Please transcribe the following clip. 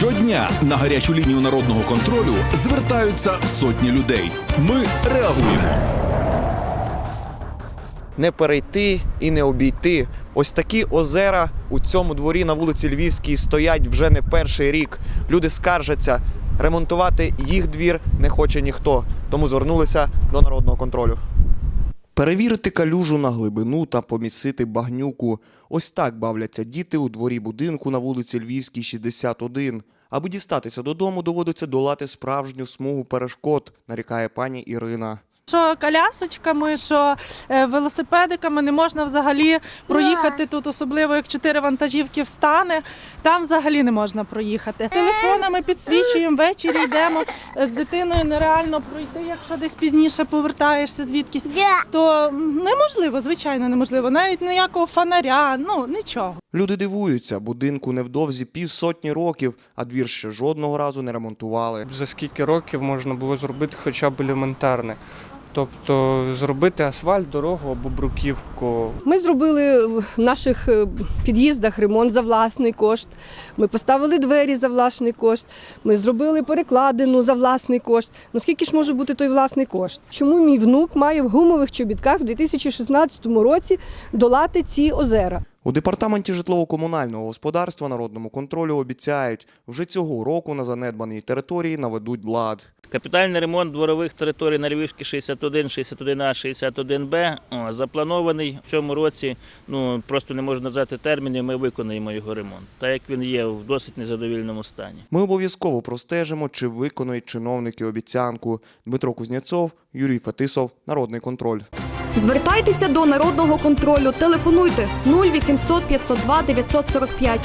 Щодня на гарячу лінію народного контролю звертаються сотні людей. Ми реагуємо. не перейти і не обійти. Ось такі озера у цьому дворі на вулиці Львівській стоять вже не перший рік. Люди скаржаться, ремонтувати їх двір не хоче ніхто, тому звернулися до народного контролю. Перевірити калюжу на глибину та помісити багнюку. Ось так бавляться діти у дворі будинку на вулиці Львівській, 61. Аби дістатися додому, доводиться долати справжню смугу перешкод, нарікає пані Ірина. Що колясочками, що е, велосипедиками не можна взагалі проїхати тут, особливо як чотири вантажівки встане. Там взагалі не можна проїхати. Телефонами підсвічуємо, ввечері йдемо е, з дитиною нереально пройти, якщо десь пізніше повертаєшся звідкись. То неможливо, звичайно, неможливо. Навіть ніякого фонаря, ну нічого. Люди дивуються, будинку невдовзі півсотні років, а двір ще жодного разу не ремонтували. За скільки років можна було зробити хоча б елементарне. Тобто зробити асфальт, дорогу або бруківку. Ми зробили в наших е, під'їздах ремонт за власний кошт. Ми поставили двері за власний кошт. Ми зробили перекладину за власний кошт. Ну скільки ж може бути той власний кошт? Чому мій внук має в гумових чобітках у 2016 році долати ці озера? У департаменті житлово-комунального господарства народному контролю обіцяють, вже цього року на занедбаній території наведуть лад. Капітальний ремонт дворових територій на Львівській 61, 61А, 61Б о, запланований в цьому році. Ну просто не можу назвати терміни. Ми виконаємо його ремонт, так як він є в досить незадовільному стані. Ми обов'язково простежимо, чи виконують чиновники обіцянку. Дмитро Кузнєцов, Юрій Фетисов, Народний контроль. Звертайтеся до народного контролю. Телефонуйте 0800 502 945